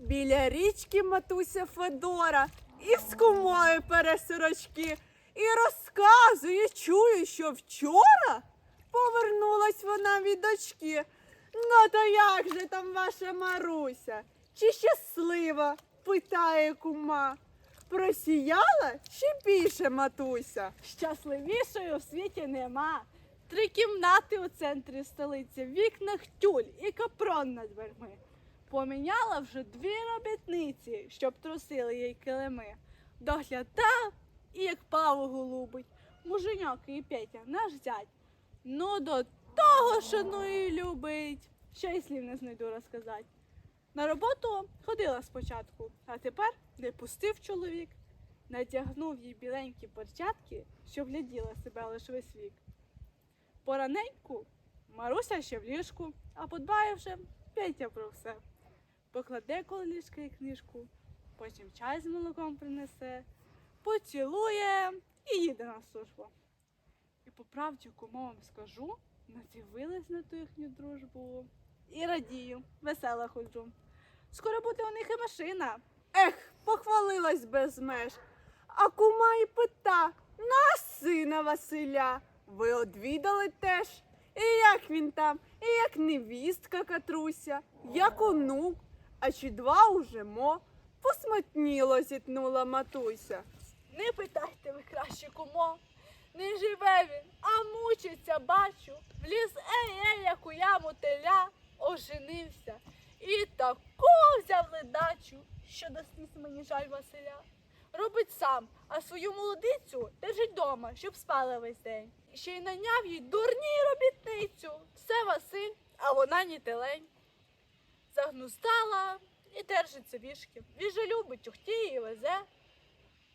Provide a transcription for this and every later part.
Біля річки матуся Федора із кумою пере сорочки. І розказує, чую, що вчора повернулась вона від дочки. Ну то як же там ваша Маруся? Чи щаслива? питає кума. Просіяла чи більше матуся? Щасливішої у світі нема. Три кімнати у центрі столиці, в вікнах тюль і капрон над дверми. Поміняла вже дві робітниці, щоб трусили їй килими. Доглядав і як паву голубить. Муженьок і Петя, наш зять. Ну до того шанує і любить. Що й слів не знайду розказати. На роботу ходила спочатку, а тепер не пустив чоловік. Натягнув їй біленькі перчатки, щоб гляділа себе лиш весь вік. Пораненьку Маруся ще в ліжку, а подбаєвши Петя про все. Покладе коло і книжку, потім чай з молоком принесе, поцілує і їде на службу. І по правді кому вам скажу, надивилась на ту їхню дружбу. І радію, весела ходжу. Скоро буде у них і машина. Ех, похвалилась без меж. А кума і пита на сина Василя. Ви одвідали теж? І як він там, і як невістка Катруся, як онук, а чи два уже мо? Посматніло, зітнула матуся. Не питайте ви краще кумо. Не живе він, а мучиться, бачу. Вліз ей-ей, як у яму теля, оженився. І таку взяв ледачу, що до мені жаль Василя. Робить сам, а свою молодицю держить дома, щоб спала весь день. Ще й наняв їй дурні робітницю. Все Василь, а вона ні телень. Загнустала і держиться вішки. Він же любить, тюхтіє і везе.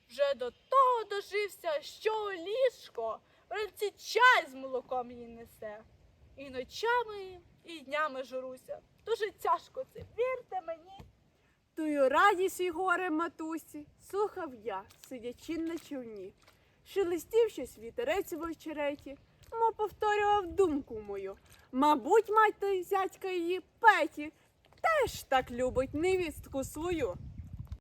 Вже до того дожився, що ліжко вранці чай з молоком їй несе. І ночами, і днями журуся. Дуже тяжко це, вірте мені. Тую радість і горе матусі слухав я, сидячи на човні. Шелестів щось вітерець в очереті, мо повторював думку мою. Мабуть, мать той зятька її Петі теж так любить невістку свою.